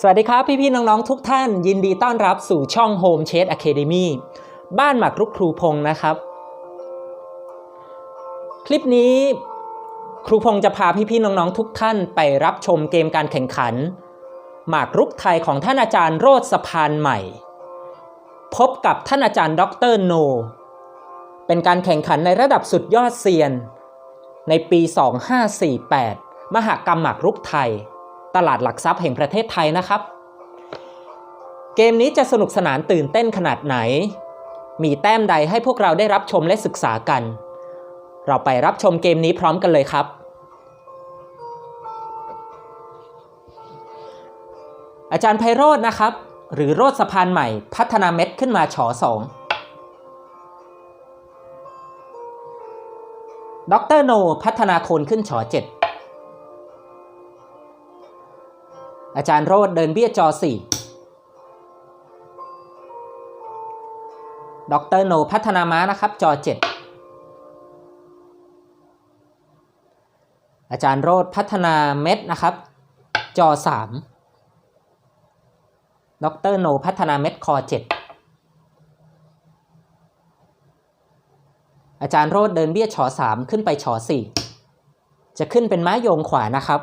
สวัสดีครับ พี่ๆน้องๆ ทุกท่าน ยินดีต้อนรับสู่ช่อง Home c h a s e Academy บ้านหมากรุกครูพงศ์นะครับ คลิปนี้ครูพงศ์จะพาพี่ๆน้องๆ ทุกท่านไปรับชมเกมการแข่งขัน หมากรุกไทยของท่านอาจารย์โรดสะพานใหม่ พบกับท่านอาจารย์ดรโน เป็นการแข่งขันในระดับสุดยอดเซียน ในปี 2548 มหากรรมหมากรุกไทย ตลาดหลักทรัพย์แห่งประเทศไทยนะครับ เกมนี้จะสนุกสนานตื่นเต้นขนาดไหน มีแต้มใดให้พวกเราได้รับชมและศึกษากัน เราไปรับชมเกมนี้พร้อมกันเลยครับ อาจารย์ไพโรจน์นะครับ หรือโรดสะพานใหม่พัฒนาเม็ดขึ้นมาฉอสองดรโน พัฒนาโคนขึ้นฉอเจ็ด อาจารย์โรดเดินเบี้ยจอ4ดรโนพัฒนาม้านะครับ จอ7อาจารย์โรดพัฒนาเม็ดนะครับ จอ3ดรโนพัฒนาเม็ดคอ7อาจารย์โรดเดินเบี้ยชอ3ขึ้นไปชอ4จะขึ้นเป็นม้าโยงขวานะครับ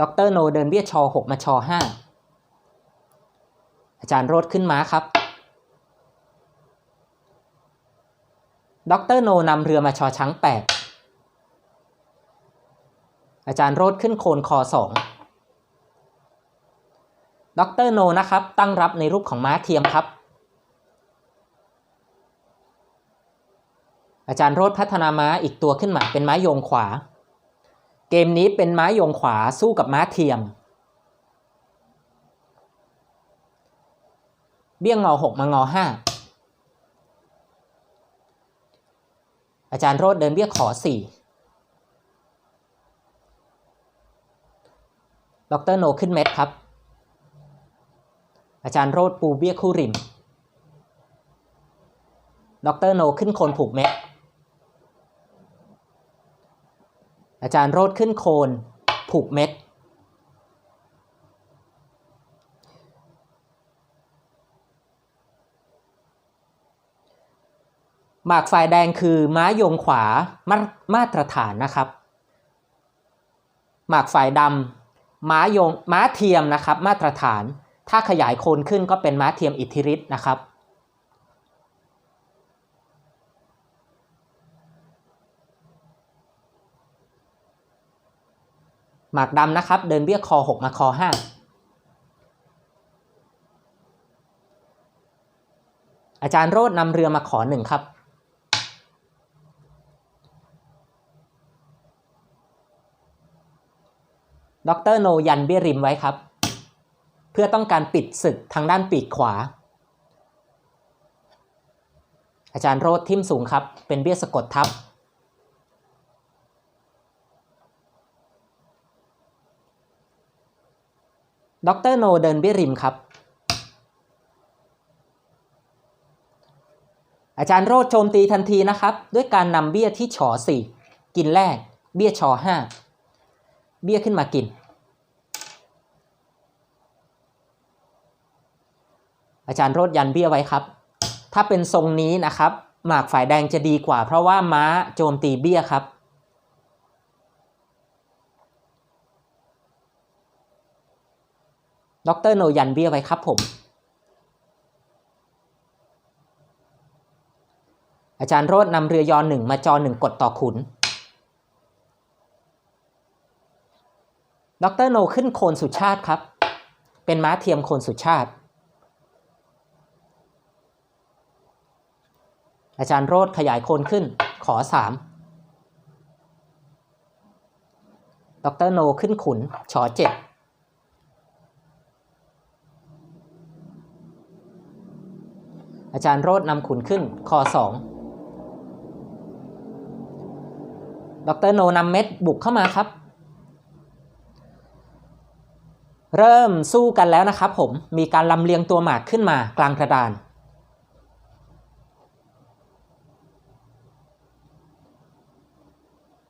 ดรโนเดินเบี้ยชอ6มาชอ5อาจารย์โรดขึ้นม้าครับ ดรโนนำเรือมาชอช้าง8อาจารย์โรดขึ้นโคนคอ2ดรโนนะครับ ตั้งรับในรูปของม้าเทียมครับ อาจารย์โรดพัฒนาม้าอีกตัวขึ้นมาเป็นม้าโยงขวา เกมนี้เป็นม้ายงขวาสู้กับม้าเทียม เบี้ยงงอหกมางอห้าอาจารย์โรดเดินเบี้ยขอสี่ดรโนขึ้นเม็ดครับ อาจารย์โรดปูเบี้ยคู่ริมดรโนขึ้นโคนผูกเม็ด อาจารย์โรดขึ้นโคนผูกเม็ด หมากฝ่ายแดงคือม้ายงขวามามาตรฐานนะครับ หมากฝ่ายดำม้ายงม้าเทียมนะครับ มาตรฐาน ถ้าขยายโคนขึ้นก็เป็นม้าเทียมอิทธิฤทธิ์นะครับ หมากดำนะครับ เดินเบี้ยคอ 6 มาคอ 5 อาจารย์โรดนำเรือมาขอ 1 ครับ ดรโนยันเบี้ยริมไว้ครับ เพื่อต้องการปิดศึกทางด้านปีกขวา อาจารย์โรดทิมสูงครับ เป็นเบี้ยสะกดทับ ด็อกเตอร์โนเดินเบี้ยริมครับ อาจารย์โรดโจมตีทันทีนะครับ ด้วยการนำเบี้ยที่ฉอ4กินแรก เบี้ยชอ5เบี้ยขึ้นมากิน อาจารย์โรดยันเบี้ยไว้ครับ ถ้าเป็นทรงนี้นะครับ หมากฝ่ายแดงจะดีกว่า เพราะว่าม้าโจมตีเบี้ยครับ ดรโนยันเบี้ยไว้ครับผม อาจารย์โรดนำเรือยอหนึ่งมาจอหนึ่งกดต่อขุนดรโนขึ้นโคนสุชาติครับ เป็นม้าเทียมโคนสุชาติ อาจารย์โรดขยายโคนขึ้น ขอสามดรโนขึ้นขุน ชอเจ็ด อาจารย์โรดนำขุนขึ้นคอ2ดรโนนำเม็ดบุกเข้ามาครับ เริ่มสู้กันแล้วนะครับผม มีการลำเลียงตัวหมากขึ้นมากลางกระดาน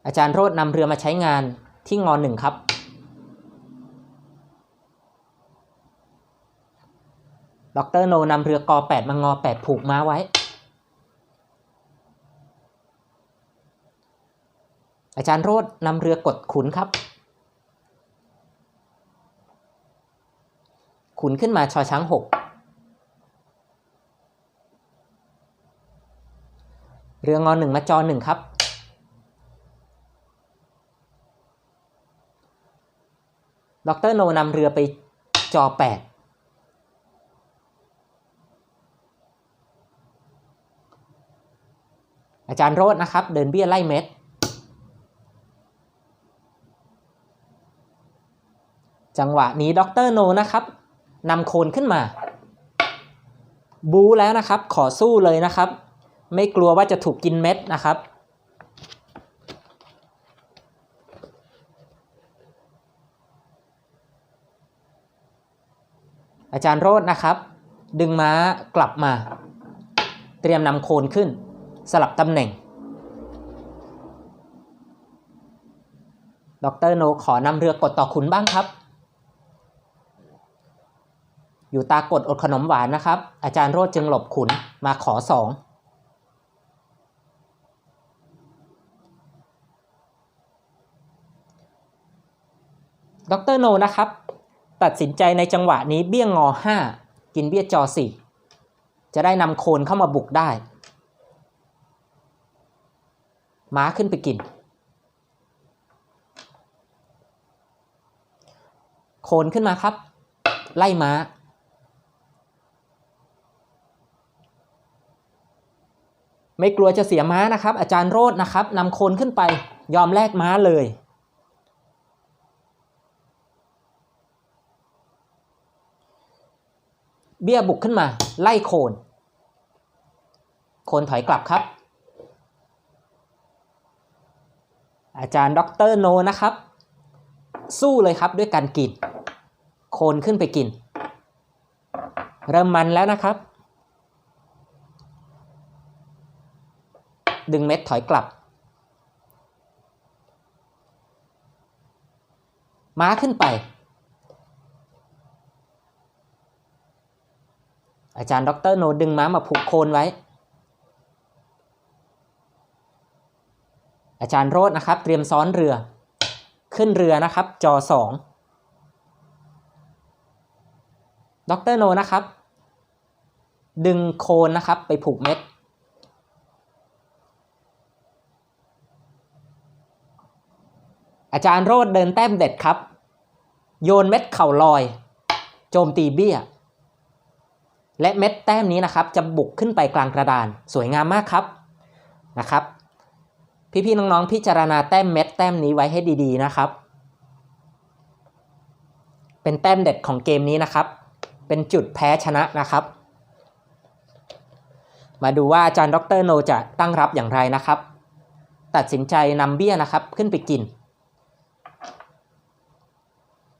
อาจารย์โรดนำเรือมาใช้งานที่งอหนึ่งครับ ด็อกเตอร์โนนำเรือกอ8มางอ8ผูกม้าไว้ อาจารย์โรดนำเรือกดขุนครับ ขุนขึ้นมาชอช้าง6เรืองอหนึ่งมาจอหนึ่งครับ ดรโนนำเรือไปจอ8 อาจารย์โรดนะครับ เดินเบี้ยไล่เม็ด จังหวะนี้ดรโนนะครับนำโคนขึ้นมา บูแล้วนะครับ ขอสู้เลยนะครับ ไม่กลัวว่าจะถูกกินเม็ดนะครับอาจารย์โรดนะครับ ดึงม้ากลับมา เตรียมนำโคนขึ้น สลับตำแหน่ง ดรโนขอนำเรือกดต่อขุนบ้างครับ อยู่ตากดอดขนมหวานนะครับ อาจารย์โรดจึงหลบขุนมาขอสองดรโนนะครับ ตัดสินใจในจังหวะนี้เบี้ยงอ5 กินเบี้ยจอ 4 จะได้นำโคนเข้ามาบุกได้ ม้าขึ้นไปกินโคนขึ้นมาครับ ไล่ม้า ไม่กลัวจะเสียม้านะครับ อาจารย์โรดนะครับนำโคนขึ้นไปยอมแลกม้าเลยเบี้ยบุกขึ้นมา ไล่โคน โคนถอยกลับครับ อาจารย์ด็อกเตอร์โนนะครับ สู้เลยครับด้วยการกิน โคนขึ้นไปกิน เริ่มมันแล้วนะครับ ดึงเม็ดถอยกลับ ม้าขึ้นไป อาจารย์ดรโนดึงม้ามาผูกโคนไว้ อาจารย์โรดนะครับ เตรียมซ้อนเรือ ขึ้นเรือนะครับ จอสองดรโนนะครับ ดึงโคนนะครับไปผูกเม็ด อาจารย์โรดเดินแต้มเด็ดครับ โยนเม็ดเข่าลอย โจมตีเบี้ย และเม็ดแต้มนี้นะครับ จะบุกขึ้นไปกลางกระดาน สวยงามมากครับนะครับ พี่ๆน้องๆ พิจารณาแต้มเม็ดแต้มนี้ไว้ให้ดีๆนะครับ เป็นแต้มเด็ดของเกมนี้นะครับ เป็นจุดแพ้ชนะนะครับ มาดูว่าอาจารย์ดรโนจะตั้งรับอย่างไรนะครับ ตัดสินใจนำเบี้ยนะครับขึ้นไปกิน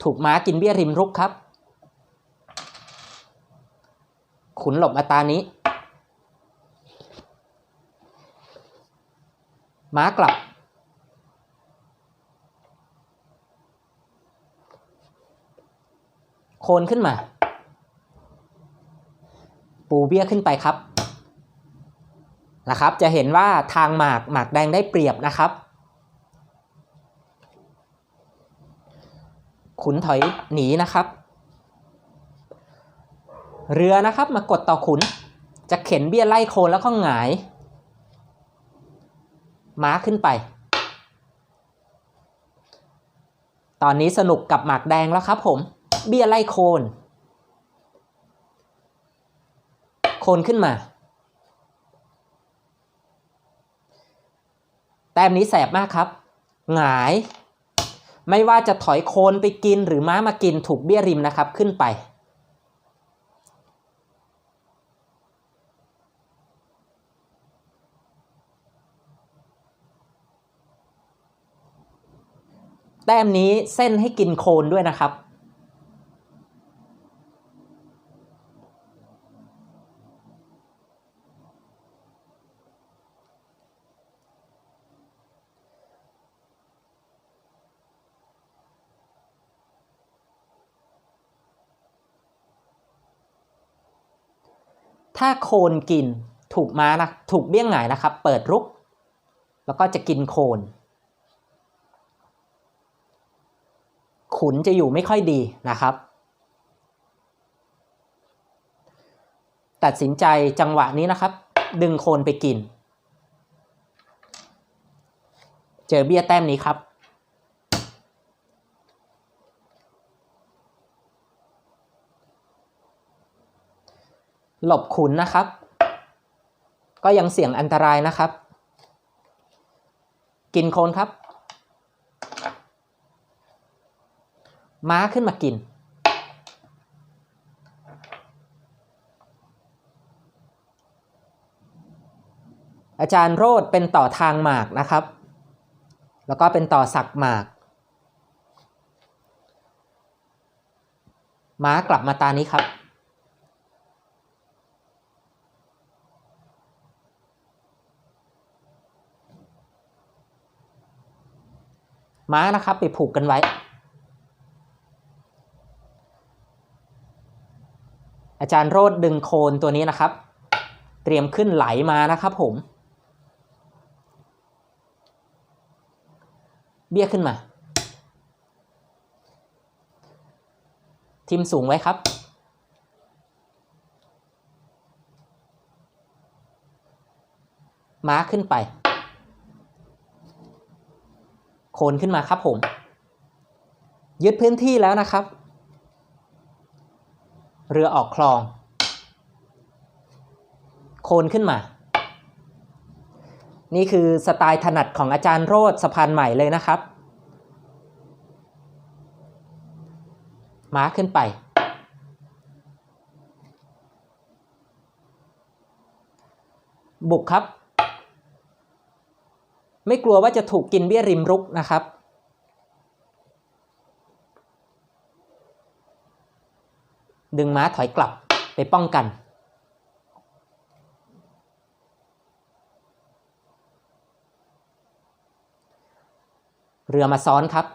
ถูกม้ากินเบี้ยริมรุกครับ ขุนหลบมาตานี้ ม้ากลับ โคนขึ้นมา ปูเบี้ยขึ้นไปครับนะครับ จะเห็นว่าทางหมากหมากแดงได้เปรียบนะครับ ขุนถอยหนีนะครับ เรือนะครับมากดต่อขุน จะเข็นเบี้ยไล่โคนแล้วก็หงาย ม้าขึ้นไป ตอนนี้สนุกกับหมากแดงแล้วครับผม เบี้ยไล่โคน โคนขึ้นมา แต้มนี้แสบมากครับ หงาย ไม่ว่าจะถอยโคนไปกินหรือม้ามากินถูกเบี้ยริมนะครับขึ้นไป แต้มนี้เส้นให้กินโคนด้วยนะครับ ถ้าโคนกินถูกม้านะถูกเบี้ยงหงายนะครับ เปิดรุก แล้วก็จะกินโคน ขุนจะอยู่ไม่ค่อยดีนะครับ ตัดสินใจจังหวะนี้นะครับ ดึงโคนไปกิน เจอเบี้ยแต้มนี้ครับ หลบขุนนะครับ ก็ยังเสี่ยงอันตรายนะครับ กินโคนครับ ม้าขึ้นมากิน อาจารย์โรดเป็นต่อทางหมากนะครับ แล้วก็เป็นต่อสักหมาก ม้ากลับมาตานี้ครับม้านะครับไปผูกกันไว้ อาจารย์โรดดึงโคนตัวนี้นะครับ เตรียมขึ้นไหลมานะครับผม เบี้ยขึ้นมา ทิมสูงไว้ครับ ม้าขึ้นไป โคนขึ้นมาครับผม ยึดพื้นที่แล้วนะครับ รือออกคลอง โคนขึ้นมา นี่คือสไตล์ถนัดของอาจารย์โรดสะพานใหม่เลยนะครับม้าขึ้นไป บุกครับ ไม่กลัวว่าจะถูกกินเบี้ยริมรุกนะครับ ดึงม้าถอยกลับไปป้องกัน เรือมาซ้อนครับ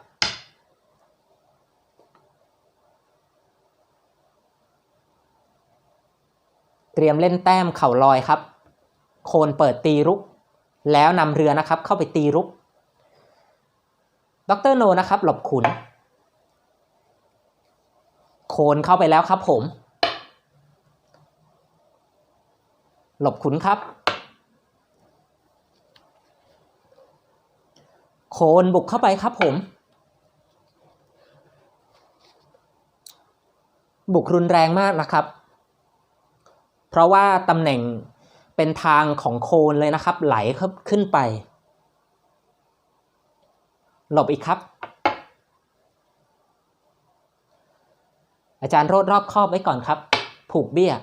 เตรียมเล่นแต้มเข่าลอยครับ โคนเปิดตีรุก แล้วนำเรือนะครับเข้าไปตีรุก ดรโนนะครับ หลบขุน โคนเข้าไปแล้วครับผม หลบขุนครับ โคนบุกเข้าไปครับผม บุกรุนแรงมากนะครับ เพราะว่าตำแหน่งเป็นทางของโคนเลยนะครับ ไหลขึ้นไป หลบอีกครับ อาจารย์โรดรอบครอบไว้ก่อนครับ ผูกเบี้ย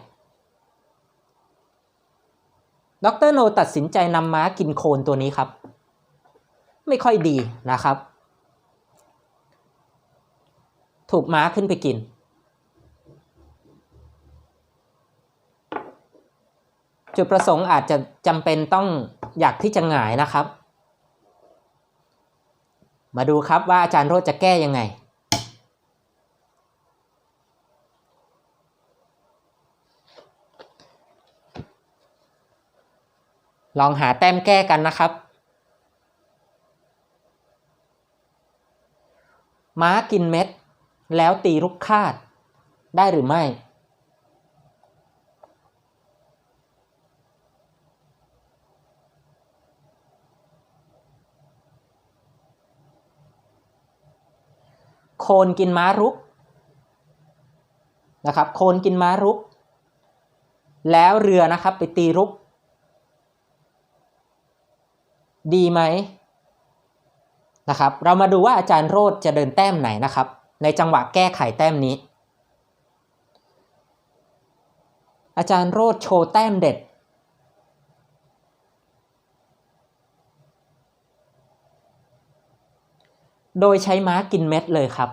ดรโนตัดสินใจนำม้ากินโคลนตัวนี้ครับ ไม่ค่อยดีนะครับ ถูกม้าขึ้นไปกิน จุดประสงค์อาจจะจำเป็นต้องอยากที่จะหงายนะครับ มาดูครับว่าอาจารย์โรจน์จะแก้ยังไง ลองหาแต้มแก้กันนะครับ ม้ากินเม็ด แล้วตีลูกคาด ได้หรือไม่ โคนกินม้ารุก นะครับ โคนกินม้ารุก แล้วเรือนะครับไปตีรุก ดีไหมนะครับ เรามาดูว่าอาจารย์โรดจะเดินแต้มไหนนะครับ ในจังหวะแก้ไขแต้มนี้ อาจารย์โรดโชว์แต้มเด็ด โดยใช้ม้ากินเม็ดเลยครับ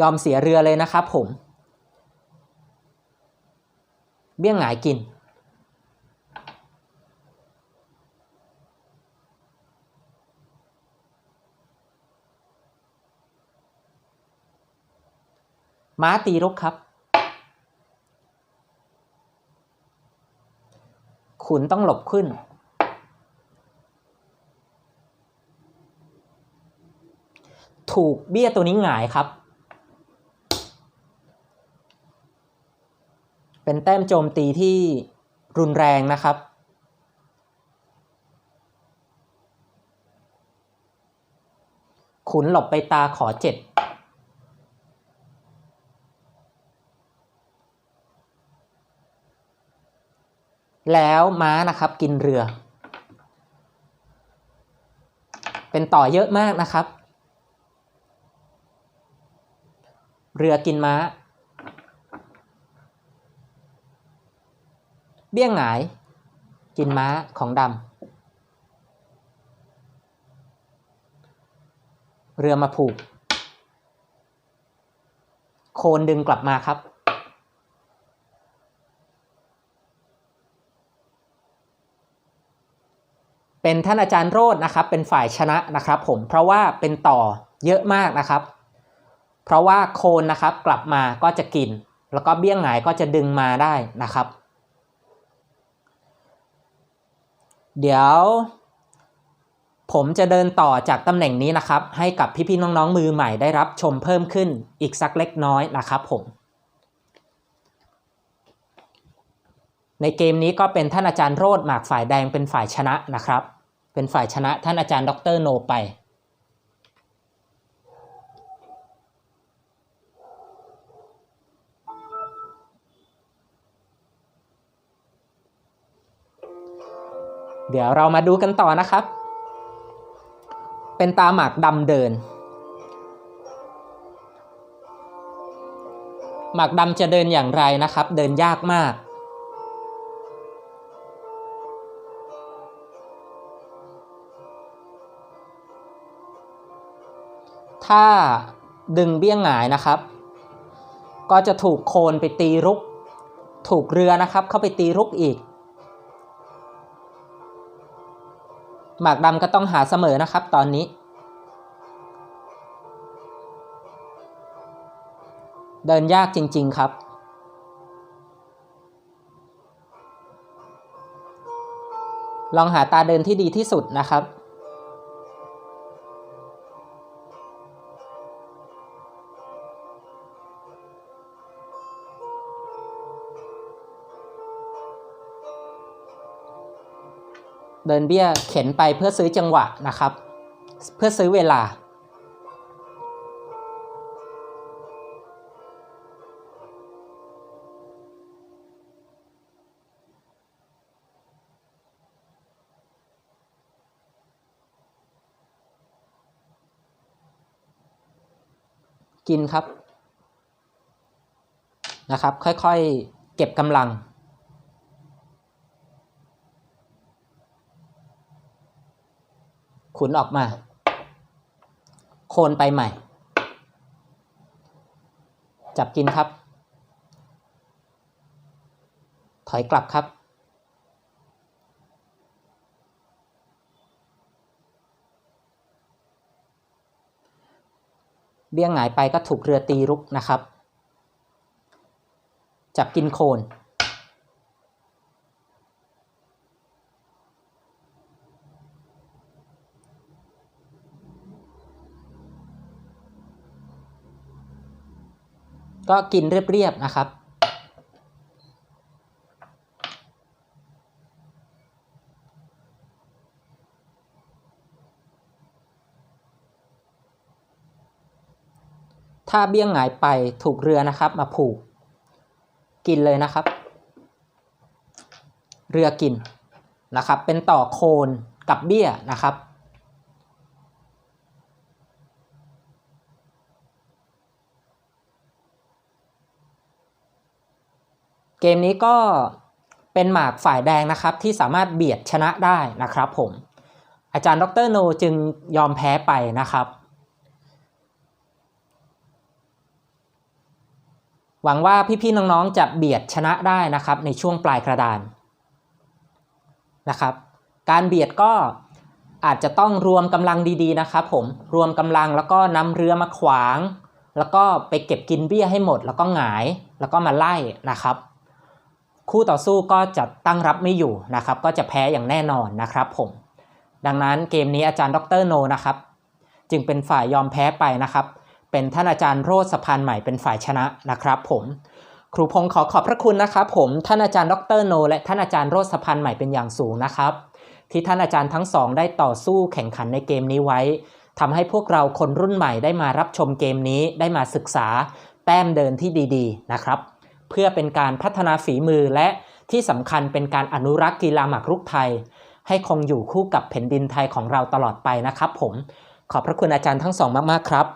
ยอมเสียเรือเลยนะครับผม เบี้ยงหงายกิน ม้าตีรกครับ ขุนต้องหลบขึ้น ถูกเบี้ยตัวนี้หงายครับ เป็นแต้มโจมตีที่รุนแรงนะครับ ขุนหลบไปตาขอเจ็ดแล้วม้านะครับกินเรือ เป็นต่อเยอะมากนะครับ เรือกินม้า เบี้ยงหงาย กินม้าของดำเรือมาผูก โคนดึงกลับมาครับ เป็นท่านอาจารย์โรดนะครับ เป็นฝ่ายชนะนะครับ ผมเพราะว่าเป็นต่อเยอะมากนะครับ เพราะว่าโคนนะครับกลับมาก็จะกิน แล้วก็เบี้ยงหงายก็จะดึงมาได้นะครับ เดี๋ยวผมจะเดินต่อจากตำแหน่งนี้นะครับ ให้กับพี่ๆน้องๆมือใหม่ได้รับชมเพิ่มขึ้นอีกสักเล็กน้อยนะครับผม ในเกมนี้ก็เป็นท่านอาจารย์โรดหมากฝ่ายแดงเป็นฝ่ายชนะนะครับ เป็นฝ่ายชนะท่านอาจารย์ดรโนไป เดี๋ยวเรามาดูกันต่อนะครับ เป็นตาหมากดำเดิน หมากดำจะเดินอย่างไรนะครับ เดินยากมากถ้าดึงเบี้ยงหงายนะครับ ก็จะถูกโคนไปตีรุก ถูกเรือนะครับ เข้าไปตีรุกอีก หมากดำก็ต้องหาเสมอนะครับตอนนี้ เดินยากจริง ๆ ครับ ลองหาตาเดินที่ดีที่สุดนะครับ เดินเบี้ยเข็นไปเพื่อซื้อจังหวะนะครับ เพื่อซื้อเวลา กินครับนะครับ ค่อยๆ เก็บกำลัง ขุนออกมา โคนไปใหม่ จับกินครับ ถอยกลับครับ เบี้ยงหงายไปก็ถูกเรือตีรุกนะครับ จับกินโคน ก็กินเรียบๆนะครับ ถ้าเบี้ยงหงายไปถูกเรือนะครับ มาผูก กินเลยนะครับ เรือกินนะครับ เป็นต่อโคนกับเบี้ยนะครับ เกมนี้ก็เป็นหมากฝ่ายแดงนะครับที่สามารถเบียดชนะได้นะครับผม อาจารย์ดรโนจึงยอมแพ้ไปนะครับ หวังว่าพี่ๆน้องๆจะเบียดชนะได้นะครับในช่วงปลายกระดานนะครับ การเบียดก็อาจจะต้องรวมกำลังดีๆนะครับผมรวมกำลังแล้วก็นำเรือมาขวาง แล้วก็ไปเก็บกินเบี้ยให้หมด แล้วก็หงายแล้วก็มาไล่นะครับ คู่ต่อสู้ก็จะตั้งรับไม่อยู่นะครับ ก็จะแพ้อย่างแน่นอนนะครับผม ดังนั้นเกมนี้อาจารย์ดรโนนะครับ จึงเป็นฝ่ายยอมแพ้ไปนะครับ เป็นท่านอาจารย์โรดสะพานใหม่เป็นฝ่ายชนะนะครับ ผมครูพงศ์ขอขอบพระคุณนะครับ ผมท่านอาจารย์ดรโน และท่านอาจารย์โรดสะพานใหม่เป็นอย่างสูงนะครับ ที่ท่านอาจารย์ทั้งสองได้ต่อสู้แข่งขันในเกมนี้ไว้ทำให้พวกเราคนรุ่นใหม่ได้มารับชมเกมนี้ได้มาศึกษาแต้มเดินที่ดี ๆ นะครับ เพื่อเป็นการพัฒนาฝีมือและที่สำคัญเป็นการอนุรักษ์กีฬาหมากรุกไทย ให้คงอยู่คู่กับแผ่นดินไทยของเราตลอดไปนะครับผม ขอบพระคุณอาจารย์ทั้งสองมาก ๆ ครับ